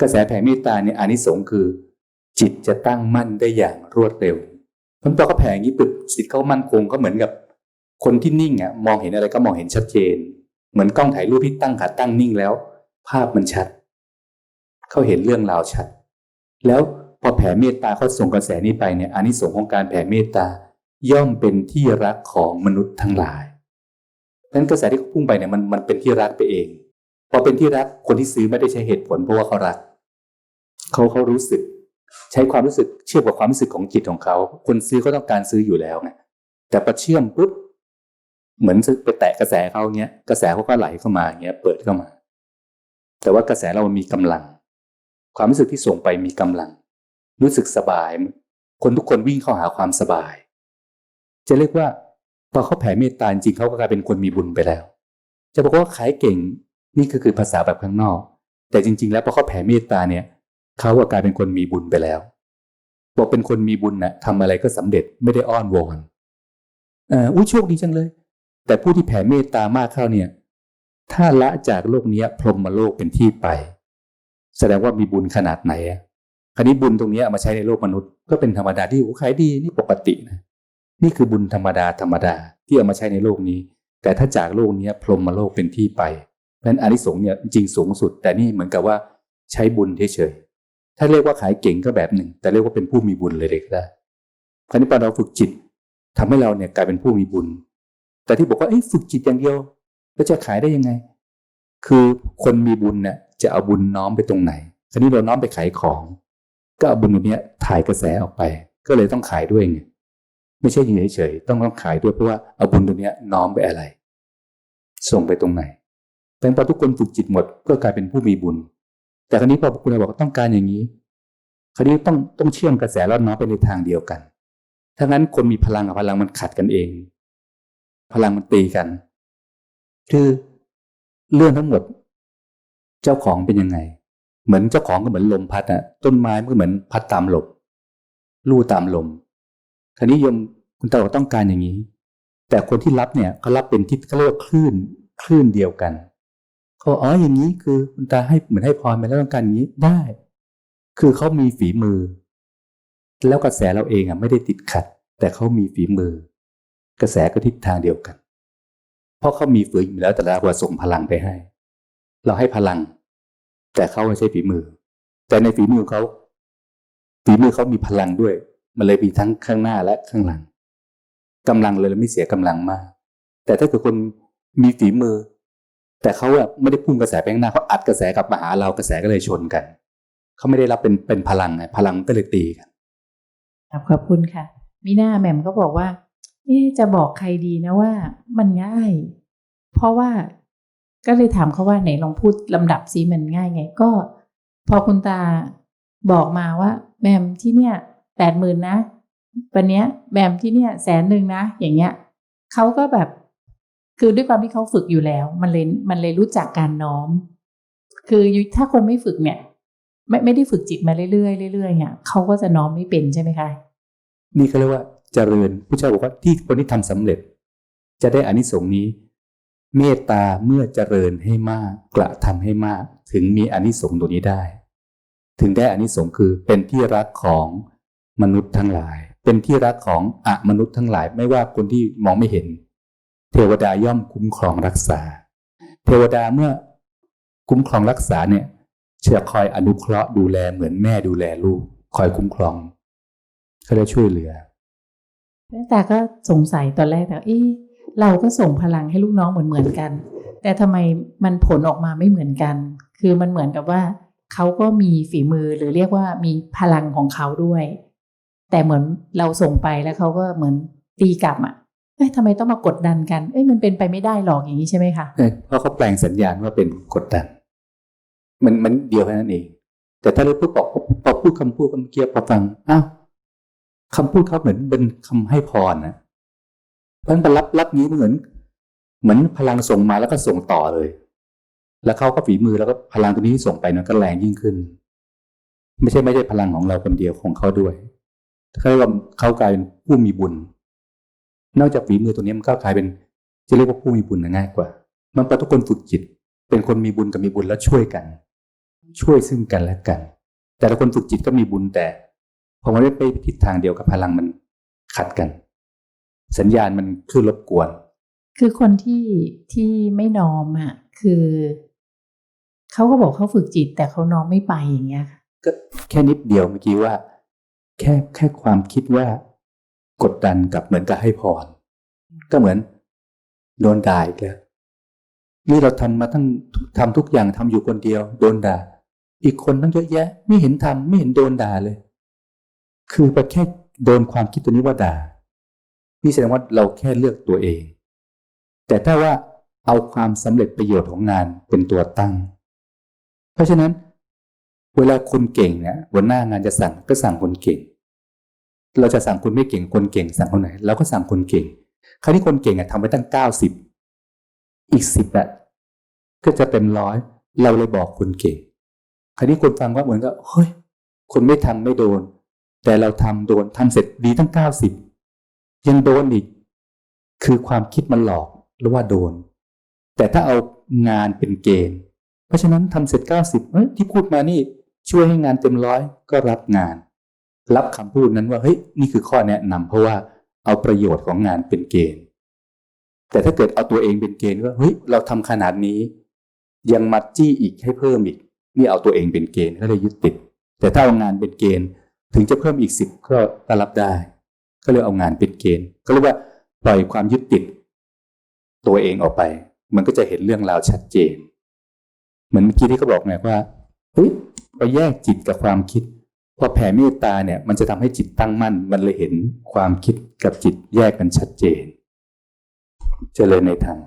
กระแสแผ่เมตตาเนี่ยอานิสงส์คือ จิตจะตั้งมั่นได้อย่างรวดเร็วพราะพอเขาแผ่อย่างนี้ปึ๊บจิตเขามั่นคงก็เหมือนกับ คนที่นิ่งอะมองเห็นอะไรก็มองเห็นชัดเจน เหมือนกล้องถ่ายรูปที่ตั้งขาตั้งนิ่งแล้ว ภาพมันชัด เขาเห็นเรื่องราวชัด แล้วพอแผ่เมตตาเขาส่งกระแสนี้ไปเนี่ยอานิสงส์ของการแผ่เมตตาย่อมเป็นที่รักของมนุษย์ทั้งหลายเพราะฉะนั้นกระแสที่เขาพุ่งไปเนี่ยมันมันเป็นที่รักไปเอง พอเป็นที่รักคนที่ซื้อไม่ได้ใช้เหตุผลเพราะว่าเขารักเขาเขารู้สึก ใช้ความรู้สึกเชื่อมกับความรู้สึกของจิตของเขา คนซื้อเขาต้องการซื้ออยู่แล้วไงแต่พอเชื่อมปุ๊บเหมือนไปแตะกระแสเขาเงี้ยกระแสเขาก็ไหลเข้ามาเงี้ยเปิดเข้ามา แต่ว่ากระแสเรามันมีกำลัง ความรู้สึกที่ส่งไปมีกำลัง รู้สึกสบาย คนทุกคนวิ่งเข้าหาความสบาย จะเรียกว่าพอเขาแผ่เมตตาจริงเขาก็กลายเป็นคนมีบุญไปแล้ว จะบอกว่าขายเก่ง นี่ก็คือภาษาแบบข้างนอก แต่จริง ๆ แล้วพอเขาแผ่เมตตาเนี่ยเขาก็กลายเป็นคนมีบุญไปแล้ว บอกเป็นคนมีบุญนะ่ะทำอะไรก็สำเร็จไม่ได้อ้อนวอนเอ่ออุ้ยโชคดีจังเลย แต่ผู้ที่แผ่เมตตามากเข้าเนี่ย ถ้าละจากโลกนี้พรหมโลกเป็นที่ไป แสดงว่ามีบุญขนาดไหนอะคราวนี้บุญตรงนี้เอามาใช้ในโลกมนุษย์ก็เป็นธรรมดาที่โอ้ขายดีนี่ปกตินะนี่คือบุญธรรมดาธรรมดาที่เอามาใช้ในโลกนี้ แต่ถ้าจากโลกนี้พรหมโลกเป็นที่ไป นั้นอานิสงส์เนี่ยจริงสูงสุด แต่นี่เหมือนกับว่าใช้บุญเฉยๆถ้าเรียกว่าขายเก่งก็แบบหนึ่ง แต่เรียกว่าเป็นผู้มีบุญเลยเด็กได้ คราวนี้พอเราฝึกจิตทำให้เราเนี่ยกลายเป็นผู้มีบุญ แต่ที่บอกว่าฝึกจิตอย่างเดียวแล้วจะขายได้ยังไง คือคนมีบุญเนี่ยจะเอาบุญน้อมไปตรงไหนคราวนี้เราน้อมไปขายของ ก็เอาบุญตรงนี้ถ่ายกระแสออกไป ก็เลยต้องขายด้วยไงไม่ใช่อยู่เฉยๆต้องต้องขายด้วยเพราะว่าเอาบุญตรงนี้น้อมไปอะไร ส่งไปตรงไหน แต่พอทุกคนฝึกจิตหมดก็กลายเป็นผู้มีบุญ แต่คราวนี้พอคุณบอกต้องการอย่างนี้คราวนี้ต้องต้องเชื่อมกระแสแล้วน้อมไปในทางเดียวกัน ถ้างั้นคนมีพลังกับพลังมันขัดกันเอง พลังมันตีกัน คือเรื่องทั้งหมด เจ้าของเป็นยังไง เหมือนเจ้าของก็เหมือนลมพัดอะต้นไม้ก็เหมือนพัดตามลมลู่ตามลม คราวนี้โยมคุณตาบอกต้องการอย่างนี้ แต่คนที่รับเนี่ยเขารับเป็นทิศเขาเรียกว่าคลื่นคลื่นเดียวกัน เขาอ๋ออย่างนี้คือคุณตาให้เหมือนให้พรไปแล้วต้องการอย่างนี้ได้ คือเขามีฝีมือ แล้วกระแสเราเองอะไม่ได้ติดขัด แต่เขามีฝีมือ กระแสก็ทิศทางเดียวกัน เพราะเขามีฝือแล้วแต่เราว่าส่งพลังไปให้ เราให้พลัง แต่เขาไม่ใช่ฝีมือ แต่ในฝีมือเขาฝีมือเขามีพลังด้วย มันเลยมีทั้งข้างหน้าและข้างหลังกำลังเลยไม่เสียกำลังมาก แต่ถ้าเกิดคนมีฝีมือ แต่เขาอะไม่ได้พุ่งกระแสไปข้างหน้าเขาอัดกระแสกลับมาหาเรากระแสก็เลยชนกันเขาไม่ได้รับเป็นเป็นพลังไงพลังก็เลยตีกันครับขอบคุณค่ะมีหน้าแหม่มก็บอกว่าเอ๊จะบอกใครดีนะว่า มันง่าย เพราะว่าก็เลยถามเขาว่าไหนลองพูดลำดับซิมันง่ายไง ก็ พอคุณตาบอกมาว่าแบมที่เนี่ยแปดหมื่นนะวันเนี้ยแบมที่เนี่ยแสนหนึ่งนะอย่างเงี้ยเขาก็แบบ คือด้วยความที่เขาฝึกอยู่แล้ว มันเลยมันเลยรู้จักการน้อม คือถ้าคนไม่ฝึกเนี่ย ไม่ไม่ได้ฝึกจิตมาเรื่อยๆเรื่อยๆเนี่ยเขาก็จะน้อมไม่เป็นใช่ไหมคะนี่เขาเรียกว่าเจริญผู้เจ้าบอกว่าที่คนที่ทำสำเร็จ จะได้อานิสงส์นี้ เมตตาเมื่อเจริญให้มากกระทำให้มาก ถึงมีอานิสงส์ตัวนี้ได้ ถึงได้อานิสงส์คือเป็นที่รักของมนุษย์ทั้งหลาย เป็นที่รักของอะมนุษย์ทั้งหลาย ไม่ว่าคนที่มองไม่เห็น เทวดาย่อมคุ้มครองรักษา เทวดาเมื่อคุ้มครองรักษาเนี่ยจะคอยอนุเคราะห์ดูแลเหมือนแม่ดูแลลูก คอยคุ้มครองเขาได้ช่วยเหลือแต่ก็สงสัยตอนแรกแต่เอ๊ะเราก็ส่งพลังให้ลูกน้องเหมือนเหมือนกัน แต่ทำไมมันผลออกมาไม่เหมือนกัน คือมันเหมือนกับว่าเขาก็มีฝีมือหรือเรียกว่ามีพลังของเขาด้วย แต่เหมือนเราส่งไปแล้วเขาก็เหมือนตีกลับอะ เอ้ยทำไมต้องมากดดันกัน เอ้ยมันเป็นไปไม่ได้หรอกอย่างนี้ใช่ไหมคะเพราะเขาแปลงสัญญาณว่าเป็นกดดัน มันมันเดียวแค่นั้นเอง แต่ถ้าเราพูดบอกพอพูดคำพูดคำเกียบพอฟังอ้าวคำพูดเขาเหมือนเป็นคำให้พรนะเพราะนั้นรับรับนี้เหมือน เหมือนพลังส่งมาแล้วก็ส่งต่อเลย แล้วเขาก็ฝีมือแล้วก็พลังตัวนี้ที่ส่งไปนันก็แรงยิ่งขึ้น ไม่ใช่ไม่ใช่พลังของเราคนเดียวของเขาด้วยเขาเรียกว่าเขากลายเป็นผู้มีบุญ นอกจากฝีมือตัวนี้มันก็กลายเป็นจะเรียกว่าผู้มีบุญง่ายกว่า มันพอทุกคนฝึกจิต เป็นคนมีบุญกับมีบุญแล้วช่วยกัน ช่วยซึ่งกันและกัน แต่ละคนฝึกจิตก็มีบุญแต่พอมันไม่ไปทิศทางเดียวกับพลังมันขัดกัน สัญญาณมันคือรบกวน คือคนที่ที่ไม่นอมอะ คือเขาก็บอกเขาฝึกจิต แต่เขานอมไม่ไปอย่างเงี้ยค่ะก็แค่นิดเดียวเมื่อกี้ว่า แค่แค่ความคิดว่า กดดันกับเหมือนกับให้พร ก็เหมือนโดนด่าอีกแล้วนี่เราทำมาตั้งทำทุกอย่างทำอยู่คนเดียว โดนด่า อีกคนตั้งเยอะแยะ ไม่เห็นทำไม่เห็นโดนด่าเลย คือไปแค่โดนความคิดตัวนี้ว่าด่านี่แสดงว่าเราแค่เลือกตัวเอง แต่ถ้าว่าเอาความสำเร็จประโยชน์ของงานเป็นตัวตั้ง เพราะฉะนั้น เวลาคนเก่งเนี่ยหัวหน้างานจะสั่งก็สั่งคนเก่ง เราจะสั่งคนไม่เก่งคนเก่ง สั่งคนไหนเราก็สั่งคนเก่ง คราวนี้คนเก่งอะทำไปตั้งเก้าสิบอีกสิบอะก็จะเต็มร้อยเราเลยบอกคนเก่ง คราวนี้คนฟังว่าเหมือนกับเฮ้ยคนไม่ทำไม่โดน แต่เราทำโดนทำเสร็จดีตั้งเก้าสิบยังโดนอีก คือความคิดมันหลอกหรือว่าโดน แต่ถ้าเอางานเป็นเกณฑ์ เพราะฉะนั้นทำเสร็จเก้าสิบที่พูดมานี่ช่วยให้งานเต็มร้อยก็รับงาน รับคำพูดนั้นว่าเฮ้ยนี่คือข้อแนะนำเพราะว่าเอาประโยชน์ของงานเป็นเกณฑ์ แต่ถ้าเกิดเอาตัวเองเป็นเกณฑ์ว่าเฮ้ยเราทำขนาดนี้ ยังมัดจี้อีกให้เพิ่มอีกนี่เอาตัวเองเป็นเกณฑ์ก็เลยยึดติด แต่ถ้าเอางานเป็นเกณฑ์ ถึงจะเพิ่มอีกสิบก็รับได้ ก็เลยเอางานเป็นเกณฑ์ ก็เรียกว่าปล่อยความยึดติด ตัวเองออกไป มันก็จะเห็นเรื่องราวชัดเจน เหมือนเมื่อกี้ที่เขาบอกไงว่าเฮ้ยพอแยกจิตกับความคิด พอแผ่เมตตาเนี่ยมันจะทำให้จิตตั้งมั่น มันเลยเห็นความคิดกับจิตแยกกันชัดเจน เจริญในธรรม